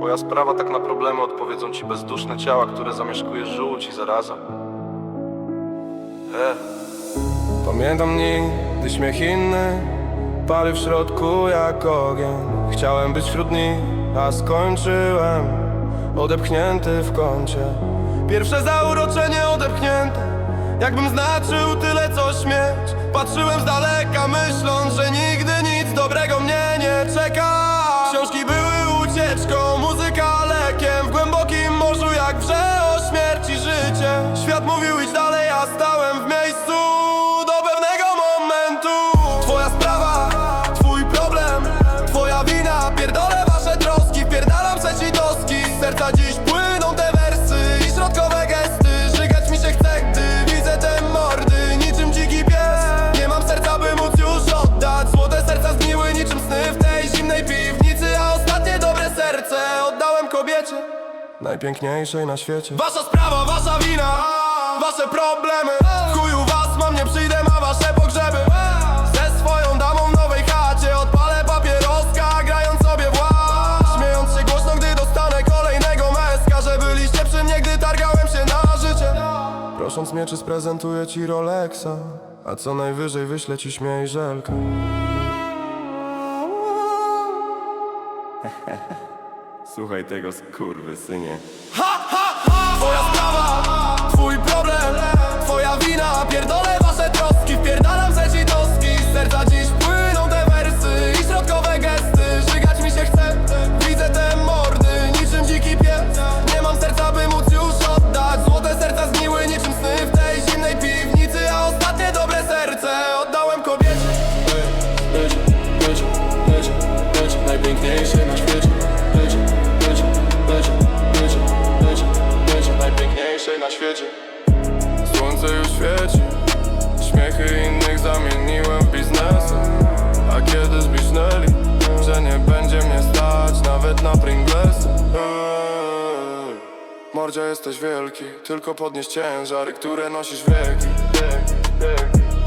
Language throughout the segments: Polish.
Twoja sprawa tak na problemy odpowiedzą ci bezduszne ciała, które zamieszkuje żółć i zaraza. E. Pamiętam dni, gdy śmiech inny Pali w środku jak ogień Chciałem być wśród nich, a skończyłem Odepchnięty w kącie Pierwsze zauroczenie odepchnięte Jakbym znaczył tyle co śmierć Patrzyłem z daleka myśląc, że nigdy dziś płyną te wersy I środkowe gesty. Żygać mi się chce, gdy widzę te mordy. Niczym dziki pies. Nie mam serca, by móc już oddać. Złote serca zgniły niczym sny W tej zimnej piwnicy. A ostatnie dobre serce oddałem kobiecie. Najpiękniejszej na świecie. Wasza sprawa, wasza wina. Wasze problemy. Chuju Prosząc mnie, czy sprezentuję ci Rolexa A co najwyżej wyślę ci śmiej żelkę Słuchaj tego skurwysynie. Twoja sprawa, twój najpiękniejszy na świecie najpiękniejszy na świecie. Słońce już świeci Śmiechy innych zamieniłem w biznesy. A kiedy zbisnęli Że nie będzie mnie stać Nawet na Pringlesy. Mordzia jesteś wielki Tylko podnieś ciężary, które nosisz wieki, wieki, wieki.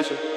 встречи.